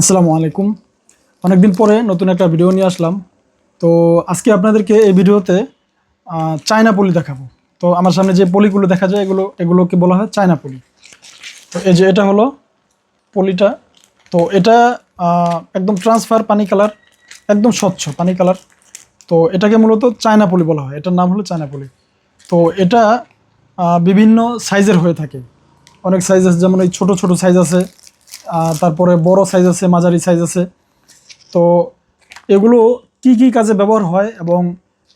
আসসালামু আলাইকুম। অনেকদিন পরে নতুন একটা ভিডিও নিয়ে আসলাম। তো আজকে আপনাদেরকে এই ভিডিওতে চায়না পলি দেখাবো। তো আমার সামনে যে পলিগুলো দেখা যায়, এগুলো, এগুলোকে বলা হয় চায়না পলি। তো এই যে এটা হলো পলিটা। তো এটা একদম ট্রান্সফার পানি কালার, একদম স্বচ্ছ পানি কালার। তো এটাকে মূলত চায়না পলি বলা হয়। এটার নাম হলো চায়না পলি। তো এটা বিভিন্ন সাইজের হয়ে থাকে। অনেক সাইজ আছে যেমন এই ছোটো ছোটো সাইজ আছে। তারপরে বড় সাইজ আছে, মাঝারি সাইজ আছে। তো এগুলো কি কি কাজে ব্যবহার হয় এবং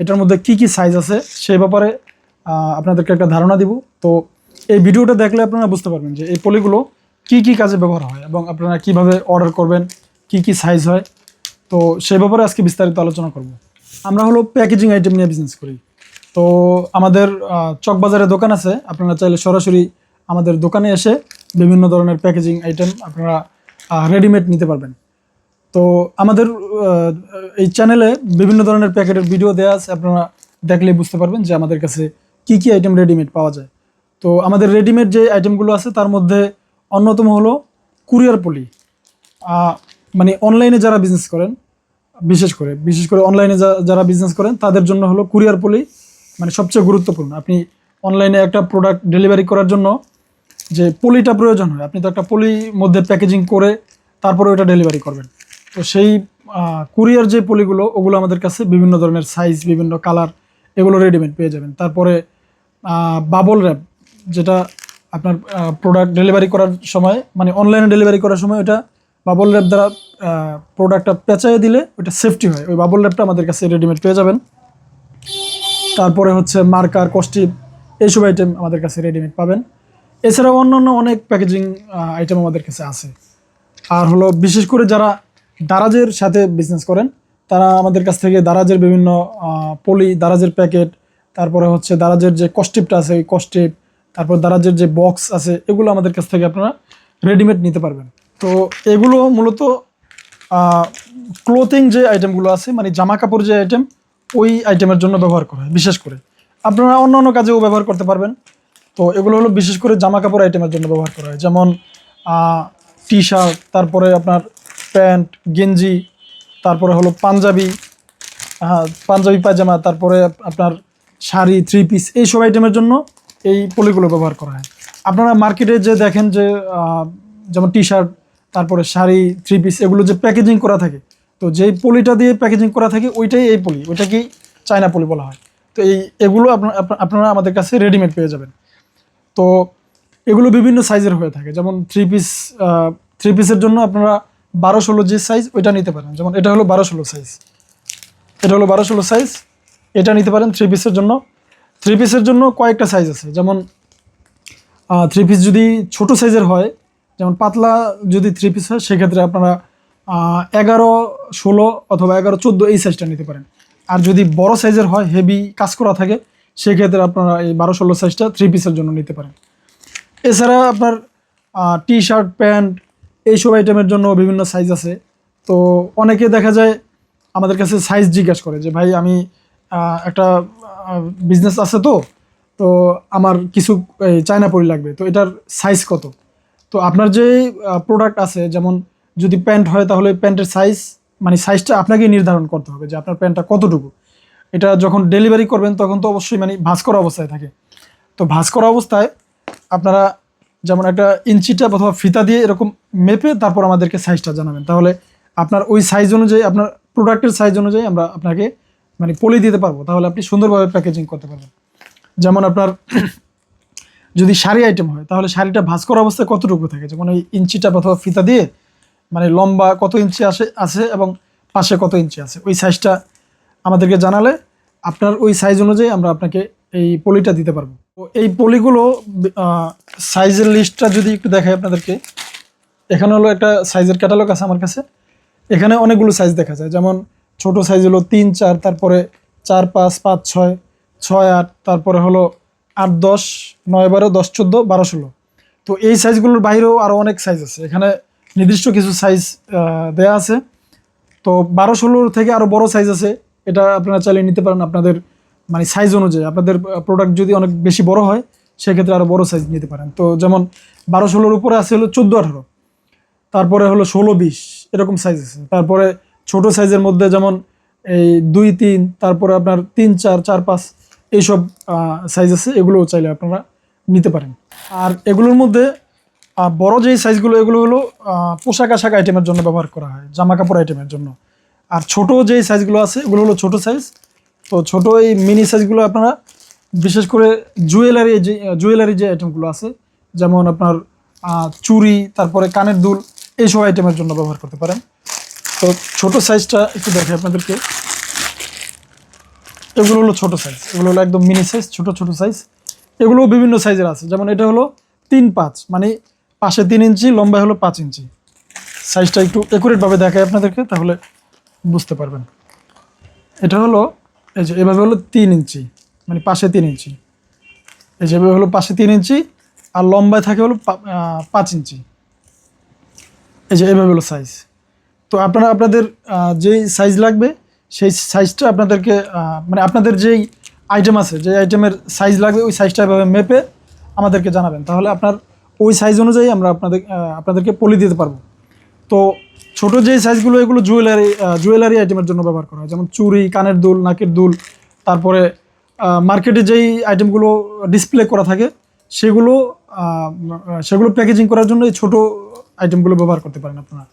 এটার মধ্যে কি কি সাইজ আছে সেই ব্যাপারে আপনাদেরকে একটা ধারণা দিব। তো এই ভিডিওটা দেখলে আপনারা বুঝতে পারবেন যে এই পলিগুলো কি কি কাজে ব্যবহার হয় এবং আপনারা কীভাবে অর্ডার করবেন, কি কি সাইজ হয়। তো সেই ব্যাপারে আজকে বিস্তারিত আলোচনা করব। আমরা হলো প্যাকেজিং আইটেম নিয়ে বিজনেস করি। তো আমাদের চকবাজারে দোকান আছে, আপনারা চাইলে সরাসরি আমাদের দোকানে এসে বিভিন্ন ধরনের প্যাকেজিং আইটেম আপনারা রেডিমেড নিতে পারবেন। তো আমাদের এই চ্যানেলে বিভিন্ন ধরনের প্যাকেটের ভিডিও দেওয়া আছে, আপনারা দেখলে বুঝতে পারবেন যে আমাদের কাছে কি কি আইটেম রেডিমেড পাওয়া যায়। তো আমাদের রেডিমেড যে আইটেমগুলো আছে, তার মধ্যে অন্যতম হলো কুরিয়ার পলি মানে অনলাইনে যারা বিজনেস করেন, বিশেষ করে বিশেষ করে অনলাইনে যারা বিজনেস করেন, তাদের জন্য হলো কুরিয়ার পলি মানে সবচেয়ে গুরুত্বপূর্ণ। আপনি অনলাইনে একটা প্রোডাক্ট ডেলিভারি করার জন্য যে পলিটা প্রয়োজন হয়। আপনি তো একটা পলি মধ্যে প্যাকেজিং করে তারপরে ওটা ডেলিভারি করবেন। তো সেই কুরিয়ার যে পলিগুলো, ওগুলো আমাদের কাছে বিভিন্ন ধরনের সাইজ বিভিন্ন কালার এগুলো রেডিমেড পেয়ে যাবেন। তারপরে বাবল র্যাপ যেটা আপনার প্রোডাক্ট ডেলিভারি করার সময় মানে অনলাইনে ডেলিভারি করার সময় ওটা বাবল র্যাপ দ্বারা প্রোডাক্টটা পেঁচাই দিলে ওটা সেফটি হয়। ওই বাবল র্যাপটা আমাদের কাছে রেডিমেড পেয়ে যাবেন। তারপরে হচ্ছে মার্কার কস্টিপ এইসব আইটেম আমাদের কাছে রেডিমেড পাবেন। এছাড়াও অন্যান্য অনেক প্যাকেজিং আইটেম আমাদের কাছে আছে। আর হলো বিশেষ করে যারা দারাজের সাথে বিজনেস করেন, তারা আমাদের কাছ থেকে দারাজের বিভিন্ন পলি দারাজের প্যাকেট তারপরে হচ্ছে দারাজের যে কস্টিপটা আছে ওই কস্টিপ তারপর দারাজের যে বক্স আছে, এগুলো আমাদের কাছ থেকে আপনারা রেডিমেড নিতে পারবেন। তো এগুলো মূলত ক্লোথিং যে আইটেমগুলো আছে মানে জামা কাপড় যে আইটেম ওই আইটেমের জন্য ব্যবহার করা হয়, বিশেষ করে। আপনারা অন্য অন্য কাজেও ব্যবহার করতে পারবেন। তো এগুলো হলো বিশেষ করে জামা কাপড় আইটেমের জন্য ব্যবহার করা হয়। যেমন টি শার্ট তারপরে আপনার প্যান্ট, গেঞ্জি, তারপরে হলো পাঞ্জাবি হ্যাঁ পাঞ্জাবি, পায়জামা, তারপরে আপনার শাড়ি থ্রি পিস এইসব আইটেমের জন্য এই পলিগুলো ব্যবহার করা হয়। আপনারা মার্কেটে যে দেখেন যে যেমন টি শার্ট তারপরে শাড়ি থ্রি পিস এগুলো যে প্যাকেজিং করা থাকে, তো যেই পলিটা দিয়ে প্যাকেজিং করা থাকে ওইটাই এই পলি, ওইটাকেই চায়না পলি বলা হয়। তো এই, এগুলো আপনার আপনা- আপনারা আমাদের কাছে রেডিমেড পেয়ে যাবেন। তো এগুলো বিভিন্ন সাইজের হয়ে থাকে। যেমন থ্রি পিস থ্রি পিসের জন্য আপনারা বারো ষোলো যে সাইজ ওইটা নিতে পারেন। যেমন এটা হলো বারো ষোলো সাইজ এটা হলো বারো ষোলো সাইজ এটা নিতে পারেন থ্রি পিসের জন্য। থ্রি পিসের জন্য কয়েকটা সাইজ আছে। যেমন থ্রি পিস যদি ছোট সাইজের হয়, যেমন পাতলা যদি থ্রি পিস হয়, সেক্ষেত্রে আপনারা এগারো ষোলো অথবা এগারো চোদ্দ এই সাইজটা নিতে পারেন। আর যদি বড় সাইজের হয় হেভি কাজ করা থাকে সেক্ষেত্রে আপনারা এই বারো ষোলো সাইজটা থ্রি পিসের জন্য নিতে পারেন। এছাড়া আপনার টি শার্ট প্যান্ট এইসব আইটেমের জন্য বিভিন্ন সাইজ আছে। তো অনেকে দেখা যায় আমাদের কাছে সাইজ জিজ্ঞাসা করে যে, ভাই, আমি একটা বিজনেস আছে তো তো আমার কিছু চায়না পরি লাগবে, তো এটার সাইজ কত? তো আপনার যে প্রোডাক্ট আছে, যেমন যদি প্যান্ট হয় তাহলে প্যান্টের সাইজ মানে সাইজটা আপনাকেই নির্ধারণ করতে হবে যে আপনার প্যান্টটা কতটুকু। এটা যখন ডেলিভারি করবেন, তখন তো অবশ্যই মানে ভাঁজ করা অবস্থায় থাকে। তো ভাঁজ করা অবস্থায় আপনারা যেমন একটা ইঞ্চিটা অথবা ফিতা দিয়ে এরকম মেপে তারপর আমাদেরকে সাইজটা জানাবেন। তাহলে আপনার ওই সাইজ অনুযায়ী, আপনার প্রোডাক্টের সাইজ অনুযায়ী আমরা আপনাকে মানে পলি দিতে পারব। তাহলে আপনি সুন্দরভাবে প্যাকেজিং করতে পারবেন। যেমন আপনার যদি শাড়ি আইটেম হয়, তাহলে শাড়িটা ভাঁজ করা অবস্থায় কতটুকু থাকে? যেমন ওই ইঞ্চিটা অথবা ফিতা দিয়ে মানে লম্বা কত ইঞ্চি আসে আছে এবং পাশে কত ইঞ্চি আছে? ওই সাইজটা আমাদেরকে জানালে আপনার ওই সাইজ অনুযায়ী আমরা আপনাকে এই পলিটা দিতে পারব। তো এই পলিগুলো সাইজের লিস্টটা যদি একটু দেখাই আপনাদেরকে। এখানে হলো একটা সাইজের ক্যাটালগ আছে আমার কাছে। এখানে অনেকগুলো সাইজ দেখা যায়। যেমন ছোট সাইজ হলো তিন, চার, তারপরে চার, পাঁচ পাঁচ, ছয় ছয়, আট, তারপরে হলো আট, দশ, নয়, বারো, দশ, চোদ্দ, বারো, ষোলো। তো এই সাইজগুলোর বাইরেও আরও অনেক সাইজ আছে। এখানে নির্দিষ্ট কিছু সাইজ দেয়া আছে। তো বারো, ষোলোর থেকে আরও বড় সাইজ আছে। এটা আপনারা চাইলে নিতে পারেন আপনাদের মানে সাইজ অনুযায়ী। আপনাদের প্রোডাক্ট যদি অনেক বেশি বড় হয়, সেক্ষেত্রে আরও বড় সাইজ নিতে পারেন। তো যেমন বারো ষোলোর উপরে আছে হলো চোদ্দ আঠারো। তারপরে হলো ষোলো বিশ, এরকম সাইজ আছে। তারপরে ছোট সাইজের মধ্যে যেমন এই দুই তিন, তারপরে আপনার তিন চার চার পাঁচ, এইসব সাইজ আছে। এগুলোও চাইলে আপনারা নিতে পারেন। আর এগুলোর মধ্যে বড় যেই সাইজগুলো এগুলো হলো পোশাক আশাক আইটেমের জন্য ব্যবহার করা হয়, জামা কাপড় আইটেমের জন্য। আর ছোট যেই সাইজগুলো আছে, এগুলো হলো ছোট সাইজ তো ছোট এই মিনি সাইজগুলো আপনারা, বিশেষ করে জুয়েলারি যে জুয়েলারি যে আইটেমগুলো আছে, যেমন আপনার চুড়ি, তারপরে কানের দুল, এইসব আইটেমের জন্য ব্যবহার করতে পারেন। তো ছোট সাইজটা একটু দেখে আপনাদেরকে। এগুলো হলো ছোট সাইজ এগুলো হলো একদম মিনি সাইজ ছোট ছোট সাইজ এগুলো বিভিন্ন সাইজের আছে, যেমন এটা হলো তিন পাঁচ মানে পাশে তিন ইঞ্চি, লম্বায় হলো পাঁচ ইঞ্চি। সাইজটা একটু একুরেটভাবে দেখায় আপনাদেরকে, তাহলে বুঝতে পারবেন। এটা হলো, এই যে এভাবে হলো তিন ইঞ্চি মানে পাশে তিন ইঞ্চি। এই যেভাবে হলো পাশে তিন ইঞ্চি, আর লম্বায় থাকে হলো পাঁচ ইঞ্চি। এই যে এভাবে হলো সাইজ তো আপনারা, আপনাদের যেই সাইজ লাগবে, সেই সাইজটা আপনাদেরকে মানে আপনাদের যেই আইটেম আছে যে আইটেমের সাইজ লাগবে, ওই সাইজটা এভাবে মেপে আমাদেরকে জানাবেন। তাহলে আপনার ওই সাইজ অনুযায়ী আমরা আপনাদের আপনাদেরকে পলি দিতে পারব। তো ছোট যে সাইজগুলো এগুলো জুয়েলারি জুয়েলারি আইটেমের জন্য ব্যবহার করা হয়। যেমন চুরি কানের দুল, নাকের দুল, তারপরে মার্কেটে যেই আইটেমগুলো ডিসপ্লে করা থাকে, সেগুলো সেগুলো প্যাকেজিং করার জন্য এই ছোটো আইটেমগুলো ব্যবহার করতে পারেন আপনারা।